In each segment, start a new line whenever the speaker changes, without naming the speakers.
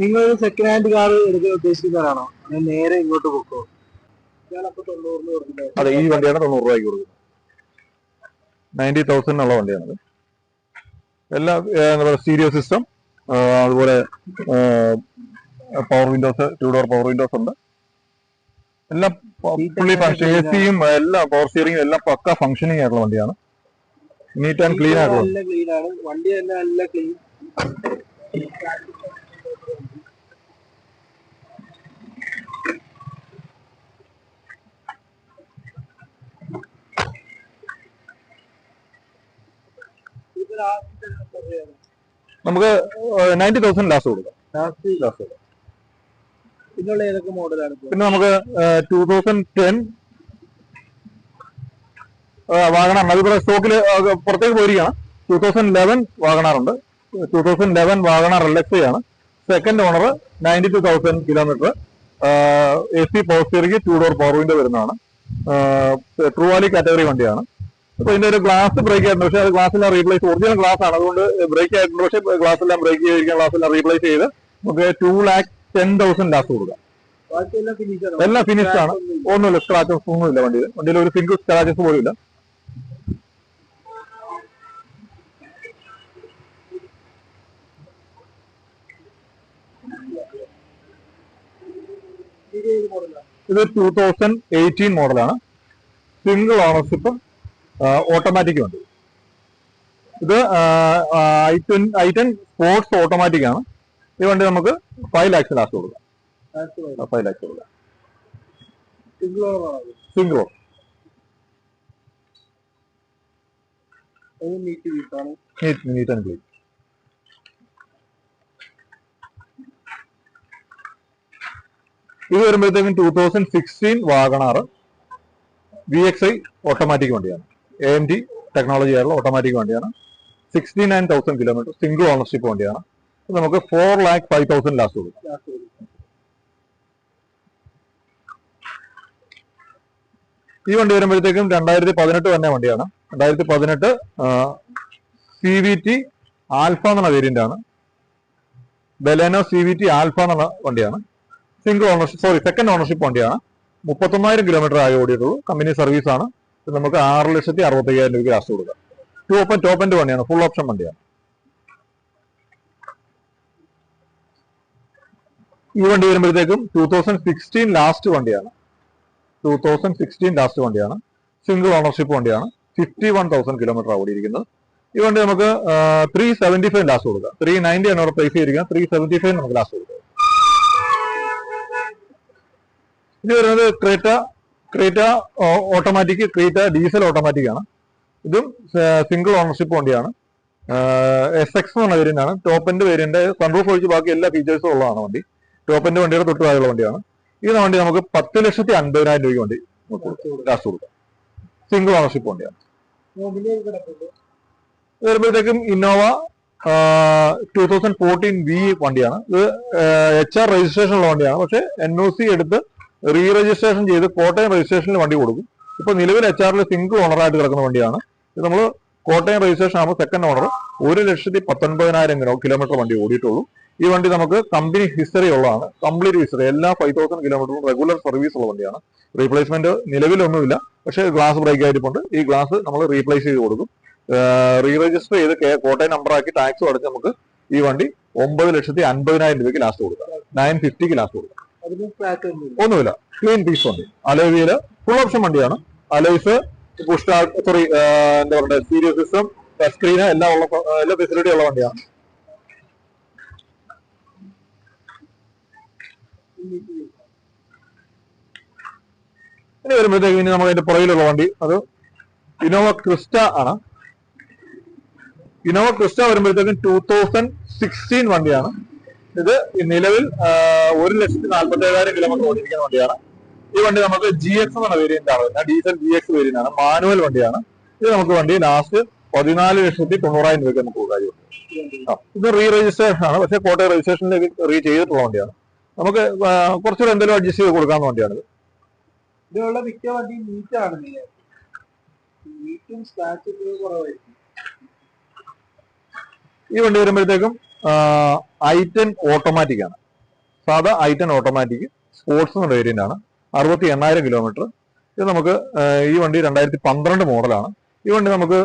നിങ്ങൾ second hand car എടുക്കാൻ ഉദ്ദേശിക്കുന്നവരാണോ? അങ്ങനെ നേരെ ഇങ്ങോട്ട് പോക്കോ?
അതെ ഈ വണ്ടിയാണ് തൊണ്ണൂറ് രൂപയ്ക്ക് കൊടുക്കുന്നത്. നയന്റി തൗസൻഡിനുള്ള വണ്ടിയാണത് എല്ലാ എന്താ പറയുക സ്റ്റീരിയോ സിസ്റ്റം അതുപോലെ power windows two door power windows ഉണ്ട്. എല്ലാം ഫുള്ളി എ സിയും എല്ലാം പവർ സ്റ്റിയറിംഗും എല്ലാം പക്ക ഫങ്ഷനിങ് ആയിട്ടുള്ള വണ്ടിയാണ്. നീറ്റ് ആൻഡ് ക്ലീൻ ആയിട്ടുള്ള
വണ്ടി തന്നെ നല്ല ക്ലീൻ
നമുക്ക് നയന്റി തൗസൻഡ് ലാസ്റ്റ് കൊടുക്കാം. ലാസ്റ്റ്
പിന്നുള്ള ഏതൊക്കെ മോഡലാണ്
പിന്നെ നമുക്ക് ടൂ തൗസൻഡ് ടെൻ വാഗണാർ അതിവിടെ സ്റ്റോക്കിൽ പുറത്തേക്ക് പോയിരിക്കുകയാണ്. Two thousand eleven വാഗണാറുണ്ട് two thousand eleven WagonR L X ആണ്. Second owner ninety two thousand kilometre A C power steering two door power window വരുന്നതാണ്. ട്രൂവാലി കാറ്റഗറി വണ്ടിയാണ്. അപ്പൊ ഇതിന്റെ ഒരു ഗ്ലാസ് ബ്രേക്ക് ആയിട്ടുണ്ട് പക്ഷെ അത് ഗ്ലാസ് എല്ലാം റീപ്ലേസ് ഒറിജിനൽ ഗ്ലാസ് ആണ്. അതുകൊണ്ട് ബ്രേക്ക് ആയിട്ടുണ്ട്. പക്ഷെ ഗ്ലാസ് എല്ലാം ബ്രേക്ക് ചെയ്തിരിക്കുന്ന ഗ്ലാസ് എല്ലാം റീപ്ലേസ് ചെയ്ത് നമുക്ക് two lakh ten thousand last കൊടുക്കാം. എല്ലാം ഫിനിഷ്ഡ് ആണ്. ഒന്നുമില്ല. സ്ക്രാച്ചസ് ഒന്നുമില്ല വണ്ടിയിൽ. വണ്ടിയിൽ ഒരു സിംഗിൾ സ്ക്രാച്ചസ് പോലും ഇല്ല
ഇത്
ടൂ തൗസൻഡ് എയ്റ്റീൻ മോഡലാണ് സിംഗിൾ ഓണർഷിപ്പ് ഓട്ടോമാറ്റിക് ഉണ്ട് ഇത് I ten I ten sports automatic ആണ്. ഈ വണ്ടി നമുക്ക് ഫൈവ് ലാക്സ് ലാസ്റ്റ് കൊടുക്കാം. ഫൈവ് ലാക്സ് കൊടുക്കാം.
സിംഗിൾ
ക്ലീൻ ഇത് വരുമ്പോഴത്തേക്കും two thousand sixteen Wagon R V X I automatic വണ്ടിയാണ്. എ എം ടി ടെക്നോളജി ആയിട്ടുള്ള ഓട്ടോമാറ്റിക് വണ്ടിയാണ്. Sixty nine thousand kilometre single ownership വണ്ടിയാണ്. നമുക്ക് four lakh five thousand last കൊടുക്കും. ഈ വണ്ടി വരുമ്പോഴത്തേക്കും രണ്ടായിരത്തി പതിനെട്ട് തന്നെ വണ്ടിയാണ്. രണ്ടായിരത്തി പതിനെട്ട് സി വി ടി ആൽഫ എന്നുള്ള വേരിയന്റ് ആണ്. Baleno C V T alpha എന്നുള്ള വണ്ടിയാണ്. Single ownership sorry second ownership വണ്ടിയാണ്. മുപ്പത്തൊന്നായിരം കിലോമീറ്റർ ആയി ഓടിയിട്ടുള്ളൂ. കമ്പനി സർവീസ് ആണ്. ഇത് നമുക്ക് ആറ് ലക്ഷത്തി അറുപത്തയ്യായിരം രൂപയ്ക്ക് ലാസ്റ്റ് കൊടുക്കാം. ടു ഓപ്പൺ ടോപ്പ് എൻഡ് വണ്ടിയാണ് ഫുൾ ഓപ്ഷൻ വണ്ടിയാണ് ഈ വണ്ടി വരുമ്പോഴത്തേക്കും ടൂ തൗസൻഡ് സിക്സ്റ്റീൻ ലാസ്റ്റ് വണ്ടിയാണ്. ടൂ തൗസൻഡ് സിക്സ്റ്റീൻ ലാസ്റ്റ് വണ്ടിയാണ്. സിംഗിൾ ഓണർഷിപ്പ് വണ്ടിയാണ്. ഫിഫ്റ്റി വൺ തൗസൻഡ് കിലോമീറ്റർ ഓടിയിരിക്കുന്നത് ഈ വണ്ടി നമുക്ക് ത്രീ സെവന്റി ഫൈവ് ലാസ്റ്റ് കൊടുക്കാം. ത്രീ നയന്റി ആണ് അവിടെ പ്രൈസ് ചെയ്തിരിക്കുന്നത്. ത്രീ സെവന്റി ഫൈവ് നമുക്ക് ലാസ്റ്റ് കൊടുക്കാം. ഇത് വരുന്നത് Creta Creta automatic Creta diesel automatic ആണ്. ഇതും സിംഗിൾ ഓണർഷിപ്പ് വണ്ടിയാണ്. എസ് എക്സ് എന്ന് പറഞ്ഞ വേരിയന്റ് ആണ്. ടോപ്പ് എൻഡ് വേരിയന്റ് സൺറൂഫ് ഒഴിച്ച് ബാക്കി എല്ലാ ഫീച്ചേഴ്സും ഉള്ളതാണ് വണ്ടി. ടോപ്പ് എൻഡ് വണ്ടിയുടെ തൊട്ട് വണ്ടിയാണ്. ഈ വണ്ടി നമുക്ക് പത്ത് ലക്ഷത്തി അൻപതിനായിരം രൂപയ്ക്ക് വണ്ടി കാശ് കൊടുക്കാം. സിംഗിൾ ഓണർഷിപ്പ് വണ്ടിയാണ്. വരുമ്പോഴത്തേക്കും Innova two thousand fourteen V വണ്ടിയാണ്. ഇത് എച്ച് ആർ രജിസ്ട്രേഷൻ ഉള്ള വണ്ടിയാണ്. പക്ഷെ എൻ ഒ സി എടുത്ത് റീ രജിസ്ട്രേഷൻ ചെയ്ത് കോട്ടയം രജിസ്ട്രേഷനിൽ വണ്ടി കൊടുക്കും. ഇപ്പൊ നിലവിൽ എച്ച് ആറിൽ സിംഗിൾ ഓണറായിട്ട് കിടക്കുന്ന വണ്ടിയാണ്. ഇത് നമ്മൾ കോട്ടയം രജിസ്ട്രേഷൻ ആകുമ്പോൾ സെക്കൻഡ് ഓണർ ഒരു ലക്ഷത്തി പത്തൊൻപതിനായിരം കിലോമീറ്റർ വണ്ടി ഓടിയിട്ടുള്ളൂ. ഈ വണ്ടി നമുക്ക് കമ്പനി ഹിസ്റ്ററി ഉള്ളതാണ്. കംപ്ലീറ്റ് ഹിസ്റ്ററി എല്ലാ ഫൈവ് തൗസൻഡ് കിലോമീറ്ററും റെഗുലർ സർവീസ് ഉള്ള വണ്ടിയാണ്. റീപ്ലേസ്മെന്റ് നിലവിലൊന്നുമില്ല. പക്ഷേ ഗ്ലാസ് ബ്രേക്ക് ആയിട്ടുണ്ട്. ഈ ഗ്ലാസ് നമ്മൾ റീപ്ലേസ് ചെയ്ത് കൊടുക്കും. റീ രജിസ്റ്റർ ചെയ്ത് കോട്ടയം നമ്പർ ആക്കി ടാക്സ് അടച്ച് നമുക്ക് ഈ വണ്ടി ഒമ്പത് ലക്ഷത്തി അൻപതിനായിരം രൂപയ്ക്ക് ലാസ്റ്റ് കൊടുക്കാം. നയൻ ഫിഫ്റ്റിക്ക് ലാസ്റ്റ് കൊടുക്കാം.
ഒന്നുമില്ല.
ക്ലീൻ പീസ് വണ്ടി അലോവിയിൽ ഫുൾ ഓപ്ഷൻ വണ്ടിയാണ് അലോയ്സ് പുഷ് സോറി എന്താ പറയുക സീരിയസ് സിസ്റ്റം ടച്ച് സ്ക്രീന് എല്ലാം ഉള്ള എല്ലാ ഫെസിലിറ്റി ഉള്ള വണ്ടിയാണ് ഇനി വരുമ്പോഴത്തേക്ക് ഇനി നമ്മൾ അതിന്റെ പുറകിലുള്ള വണ്ടി. അത് ഇനോവ ക്രിസ്റ്റ ആണ്. ഇനോവ ക്രിസ്റ്റ വരുമ്പോഴത്തേക്കും ടൂ തൗസൻഡ് സിക്സ്റ്റീൻ വണ്ടിയാണ്. ഇത് നിലവിൽ ഒരു ലക്ഷത്തി നാൽപ്പത്തി ഏഴായിരം കിലോമീറ്റർ ഓടിയിരിക്കുന്ന വണ്ടിയാണ്. ഈ വണ്ടി നമുക്ക് ജി എക്സ് എന്ന വേരിയന്റ് ആണ് വരുന്നത് ഡീസൽ ജി എക്സ് വേരിയന്റ് ആണ്. മാനുവൽ വണ്ടിയാണ്. ഇത് നമുക്ക് വണ്ടി ലാസ്റ്റ് പതിനാല് ലക്ഷത്തി തൊണ്ണൂറായിരം രൂപയ്ക്ക് നമുക്ക് കാര്യമുണ്ട് ഇത് റീ രജിസ്ട്രേഷൻ ആണ്. പക്ഷേ കോട്ടയം രജിസ്ട്രേഷനിലേക്ക് റീ ചെയ്തിട്ടുള്ള വണ്ടിയാണ്. നമുക്ക് കുറച്ചുകൂടെ എന്തെങ്കിലും അഡ്ജസ്റ്റ് ചെയ്ത് കൊടുക്കാവുന്ന വണ്ടിയാണ്
ഇതിലുള്ള മിക്ക വണ്ടി നീറ്റാണ് നീറ്റും സ്ക്രാച്ച് ഒക്കെ കുറവായിരിക്കും.
ഈ വണ്ടി വരുമ്പോഴത്തേക്കും ഐ ടെൻ ഓട്ടോമാറ്റിക് ആണ്. സാധാ ഐ ടെൻ ഓട്ടോമാറ്റിക് സ്പോർട്സ് എന്ന വേരിയന്റ് ആണ്. അറുപത്തി എണ്ണായിരം കിലോമീറ്റർ ഇത് നമുക്ക് ഈ വണ്ടി രണ്ടായിരത്തി പന്ത്രണ്ട് മോഡലാണ് ഈ വണ്ടി നമുക്ക്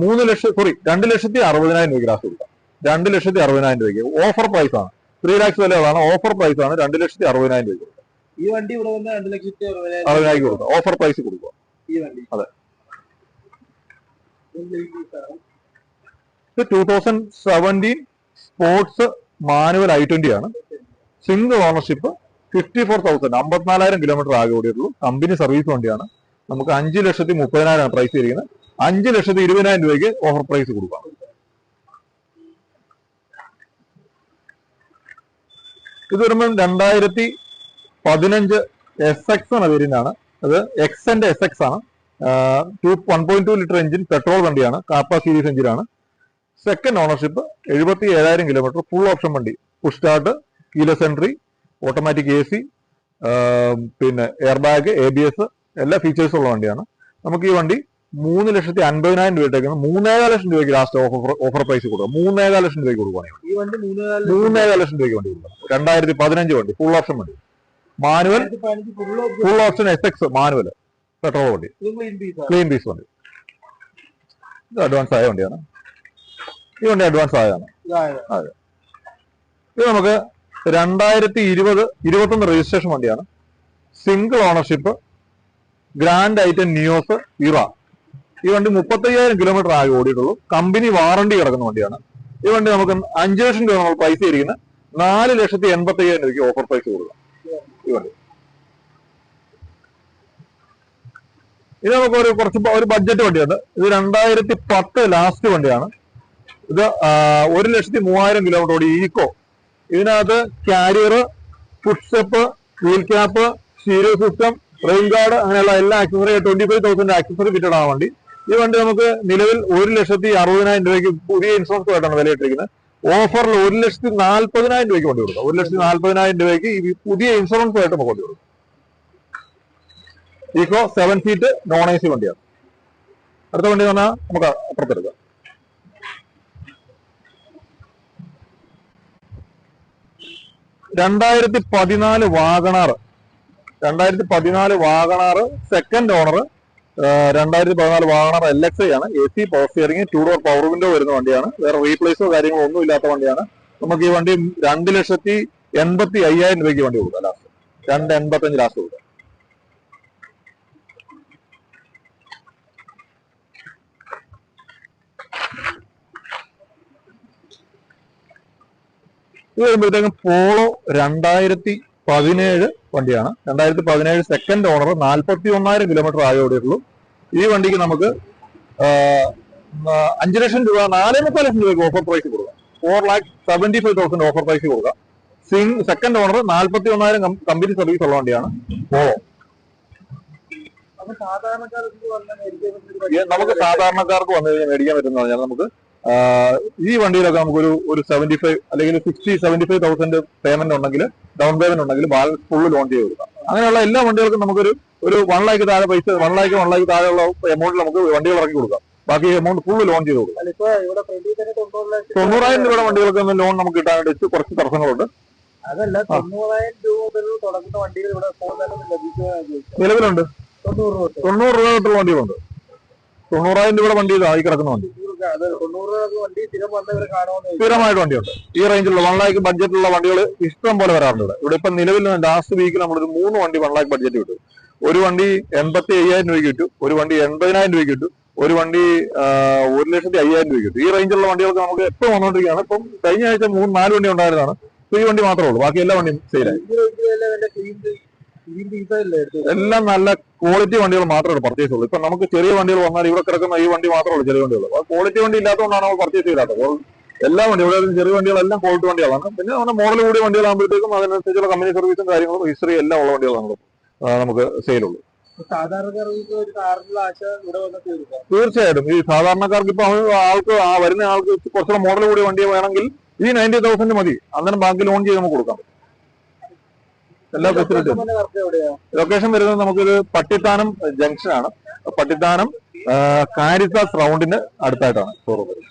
മൂന്ന് ലക്ഷം സോറി രണ്ട് ലക്ഷത്തി അറുപതിനായിരം രൂപയ്ക്ക് ലാസ്റ്റ് കൊടുക്കാം. രണ്ട് ലക്ഷത്തി അറുപതിനായിരം രൂപയ്ക്ക്. ഓഫർ പ്രൈസ് ആണ്. ത്രീ ലാക്സ് വിലകളാണ് ഓഫർ പ്രൈസ് ആണ് രണ്ട് ലക്ഷത്തി അറുപതിനായിരം രൂപ
ഈ വണ്ടി ഇവിടെ വന്ന് രണ്ട് ലക്ഷത്തി അറുപതിനായിരം
കൊടുക്കുക കൊടുക്കാം. ഓഫർ പ്രൈസ് കൊടുക്കുക.
ഈ വണ്ടി.
അതെ. Two thousand seventeen sports manual I twenty ആണ്. Single ownership fifty four thousand അമ്പത്തിനാലായിരം kilometre ആകെ ഓടിയിട്ടുള്ളൂ. കമ്പനി സർവീസ് വണ്ടിയാണ്. നമുക്ക് അഞ്ച് ലക്ഷത്തി മുപ്പതിനായിരം പ്രൈസ് ചെയ്തിരിക്കുന്നത് അഞ്ച് ലക്ഷത്തി ഇരുപതിനായിരം രൂപയ്ക്ക് ഓഫർ പ്രൈസ് കൊടുക്കാം. ഇത് വരുമ്പോൾ രണ്ടായിരത്തി പതിനഞ്ച് എസ് എക്സ് എന്ന വേരിയന്റ് ആണ്. അത് എക്സന്റെ എസ് എക്സ് ആണ്. Two one point two litre engine petrol വണ്ടിയാണ്. കാപ്പ സീരീസ് എഞ്ചിനാണ് സെക്കൻഡ് ഓണർഷിപ്പ് എഴുപത്തി ഏഴായിരം കിലോമീറ്റർ ഫുൾ ഓപ്ഷൻ വണ്ടി push start keyless entry automatic A C പിന്നെ air bag A B S എല്ലാ ഫീച്ചേഴ്സും ഉള്ള വണ്ടിയാണ്. നമുക്ക് ഈ വണ്ടി മൂന്ന് ലക്ഷത്തി അൻപതിനായിരം രൂപയ്ക്ക് മൂന്നേകാൽ ലക്ഷം രൂപയ്ക്ക് ലാസ്റ്റ് ഓഫർ ഓഫർ പ്രൈസ് കൊടുക്കുക. മൂന്നേകാൽ ലക്ഷം രൂപയ്ക്ക് കൊടുക്കുകയാണ്
ഈ വണ്ടി. മൂന്ന് നാല്
മൂന്നേകാൽ ലക്ഷം രൂപയ്ക്ക് വണ്ടി കൊടുക്കുക രണ്ടായിരത്തി പതിനഞ്ച് വണ്ടി ഫുൾ ഓപ്ഷൻ വണ്ടി. Manual full option S X manual petrol വണ്ടി. ക്ലീൻ പീസ് വണ്ടി. ഇത് അഡ്വാൻസ് ആയ വണ്ടിയാണ്. വണ്ടി അഡ്വാൻസ് ആയതാണ്
അതെ.
ഇത് നമുക്ക് രണ്ടായിരത്തി ഇരുപത് ഇരുപത്തൊന്ന് രജിസ്ട്രേഷൻ വണ്ടിയാണ്. Single ownership grand I ten Nios Era ഈ വണ്ടി മുപ്പത്തയ്യായിരം കിലോമീറ്റർ ആകെ ഓടിയിട്ടുള്ളൂ. കമ്പനി വാറണ്ടി കിടക്കുന്ന വണ്ടിയാണ്. ഈ വണ്ടി നമുക്ക് അഞ്ച് ലക്ഷം രൂപ നമ്മൾ പൈസ ഇരിക്കുന്ന നാല് ലക്ഷത്തി എൺപത്തി അയ്യായിരം രൂപയ്ക്ക് ഓഫർ പ്രൈസ് കൊടുക്കാം. ഈ വണ്ടി. ഇത് നമുക്ക് ഒരു കുറച്ച് ഒരു ബഡ്ജറ്റ് വണ്ടിയുണ്ട്. ഇത് രണ്ടായിരത്തി പത്ത് ലാസ്റ്റ് വണ്ടിയാണ്. ഇത് ഒരു ലക്ഷത്തി മൂവായിരം കിലോമീറ്റർ ഓടി. ഈക്കോ ഇതിനകത്ത് carrier footstep wheel cap stereo system rain guard അങ്ങനെയുള്ള എല്ലാ accessory twenty five thousand accessory fitted ആ വണ്ടി. ഈ വണ്ടി നമുക്ക് നിലവിൽ ഒരു ലക്ഷത്തി അറുപതിനായിരം രൂപയ്ക്ക് പുതിയ ഇൻഷുറൻസ് ആയിട്ടാണ് വിലയിട്ടിരിക്കുന്നത്. ഓഫറിൽ ഒരു ലക്ഷത്തി നാല്പതിനായിരം രൂപയ്ക്ക് വണ്ടി കൊടുക്കാം. ഒരു ലക്ഷത്തി നാല്പതിനായിരം രൂപയ്ക്ക് ഈ പുതിയ ഇൻഷുറൻസ് ആയിട്ട് നമുക്ക് വണ്ടി കൊടുക്കാം. Eeco seven seat non A C വണ്ടിയാണ്. അടുത്ത വണ്ടി എന്ന് പറഞ്ഞാൽ നമുക്ക് അപ്പുറത്തെടുക്കാം. രണ്ടായിരത്തി പതിനാല് വാഗണാർ. രണ്ടായിരത്തി പതിനാല് വാഗണാർ സെക്കൻഡ് ഓണർ രണ്ടായിരത്തി പതിനാല് Wagon R L X I ആണ്. A C power steering two door power window വരുന്ന വണ്ടിയാണ്. വേറെ റീപ്ലേസോ കാര്യങ്ങളോ ഒന്നും ഇല്ലാത്ത വണ്ടിയാണ്. നമുക്ക് ഈ വണ്ടി രണ്ട് ലക്ഷത്തി എൺപത്തി അയ്യായിരം രൂപയ്ക്ക് വണ്ടി കൊടുക്കാം ലാസ്റ്റ് രണ്ട് എൺപത്തി അഞ്ച് ലാസ്റ്റ് കൊടുക്കാം. ഇത് വരുമ്പോഴത്തേക്കും പോളോ രണ്ടായിരത്തി പതിനേഴ് വണ്ടിയാണ്. രണ്ടായിരത്തി പതിനേഴ് സെക്കൻഡ് ഓണർ നാൽപ്പത്തി ഒന്നായിരം കിലോമീറ്റർ ആയ ഓടിയിട്ടുള്ളൂ. ഈ വണ്ടിക്ക് നമുക്ക് അഞ്ച് ലക്ഷം രൂപ നാലേ മുക്കാൽ ലക്ഷം രൂപയ്ക്ക് ഓഫർ പ്രൈസ് കൊടുക്കാം. Four lakh seventy five thousand offer price കൊടുക്കാം. സിംഗ് സെക്കൻഡ് ഓണർ നാൽപ്പത്തി ഒന്നായിരം കമ്പനി സർവീസ് ഉള്ള വണ്ടിയാണ് പോളോ. നമുക്ക് സാധാരണക്കാർക്ക് വന്നു കഴിഞ്ഞാൽ മേടിക്കാൻ പറ്റുന്ന പറഞ്ഞാൽ നമുക്ക് ഈ വണ്ടിയിലൊക്കെ നമുക്കൊരു ഒരു സെവന്റി ഫൈവ് അല്ലെങ്കിൽ sixty seventy five thousand payment ഉണ്ടെങ്കിൽ ഡൗൺ പേയ്മെന്റ് ഉണ്ടെങ്കിൽ ബാലൻസ് ഫുള്ള് ലോൺ ചെയ്ത് കൊടുക്കാം. അങ്ങനെയുള്ള എല്ലാ വണ്ടികൾക്കും നമുക്കൊരു ഒരു വൺ ലാക്ക് താഴെ പൈസ വൺ ലാക്ക് വൺ ലാക്ക് താഴെയുള്ള എമൗണ്ടിൽ നമുക്ക് വണ്ടികൾ ഇറക്കി കൊടുക്കാം. ബാക്കി എമൗണ്ട് ഫുള്ള് ലോൺ ചെയ്ത് കൊടുക്കാം. തൊണ്ണൂറായിരം രൂപയുടെ വണ്ടികൾക്ക് ലോൺ നമുക്ക് കിട്ടാനായിട്ട് കുറച്ച് തടസ്സങ്ങളുണ്ട്.
അതല്ല തൊണ്ണൂറായിരം രൂപ മുതൽ തുടങ്ങുന്ന വണ്ടികൾ ഇവിടെ ഫോൺ തന്നെ ലഭിക്കുക
നിലവിലുണ്ട്.
തൊണ്ണൂറ്
രൂപ തൊട്ടുള്ള വണ്ടികളുണ്ട്. തൊണ്ണൂറായിരം രൂപയുടെ വണ്ടി ആയി കിടക്കുന്ന വണ്ടി. സ്ഥിരമായിട്ട് വണ്ടിയുണ്ട്. ഈ റേഞ്ചിലുള്ള വൺ ലാക്ക് ബഡ്ജറ്റിലുള്ള വണ്ടികൾ ഇഷ്ടം പോലെ വരാറുണ്ട് ഇവിടെ. ഇവിടെ ഇപ്പൊ നിലവിൽ ലാസ്റ്റ് വീക്കിൽ നമ്മളൊരു മൂന്ന് വണ്ടി വൺ ലാക്ക് ബഡ്ജറ്റ് കിട്ടും. ഒരു വണ്ടി എൺപത്തി അയ്യായിരം രൂപയ്ക്ക് കിട്ടും. ഒരു വണ്ടി എൺപതിനായിരം രൂപയ്ക്ക് കിട്ടും. ഒരു വണ്ടി ഒരു ലക്ഷത്തി അയ്യായിരം രൂപയ്ക്ക് കിട്ടും. ഈ റേഞ്ചിലുള്ള വണ്ടികൾക്ക് നമുക്ക് എപ്പോൾ വന്നുകൊണ്ടിരിക്കുകയാണ്. ഇപ്പം കഴിഞ്ഞ ആഴ്ച മൂന്ന് നാല് വണ്ടി ഉണ്ടായിരുന്നതാണ്. ഈ വണ്ടി മാത്രമേ ഉള്ളൂ. ബാക്കി എല്ലാ വണ്ടിയും സെയിലായി എല്ലാം നല്ല ക്വാളിറ്റി വണ്ടികൾ മാത്രമേ പർച്ചേസ് ഉള്ളൂ. ഇപ്പൊ നമുക്ക് ചെറിയ വണ്ടികൾ വന്നാൽ ഇവിടെ കിടക്കുന്ന ഈ വണ്ടി മാത്രമേ ഉള്ളൂ ചെറിയ വണ്ടികൾ. ക്വാളിറ്റി വണ്ടി ഇല്ലാത്തതുകൊണ്ടാണ് നമ്മൾ പർച്ചേസ് ചെയ്താത്തത് അപ്പോൾ എല്ലാ വണ്ടിയും ഇവിടെ ചെറിയ വണ്ടികളെല്ലാം ക്വാളിറ്റി വണ്ടികളാണ്. പിന്നെ നമ്മുടെ മോഡൽ കൂടിയ വണ്ടികളാകുമ്പോഴത്തേക്കും അതിനനുസരിച്ചുള്ള കമ്പനി സർവീസും കാര്യങ്ങളും ഹിസ്റ്ററി എല്ലാം ഉള്ള വണ്ടികളാണ് നമുക്ക് സെയിലുള്ളൂ തീർച്ചയായിട്ടും. ഈ സാധാരണക്കാർക്ക് ഇപ്പൊ ആൾക്ക് ആ വരുന്ന ആൾക്ക് കുറച്ചുകൂടെ മോഡൽ കൂടിയ വണ്ടി വേണമെങ്കിൽ ഈ നയന്റി തൗസൻഡ് മതി. അന്നേരം ബാങ്ക് ലോൺ ചെയ്ത് നമുക്ക് കൊടുക്കാം. എല്ലാ ഫെസിലിറ്റിയും ലൊക്കേഷൻ വരുന്നത് നമുക്കൊരു പട്ടിത്താനം ജംഗ്ഷനാണ് പട്ടിത്താനം കാരിത്താസ് റൗണ്ടിന് അടുത്തായിട്ടാണ് ഷോറൂം വരുന്നത്.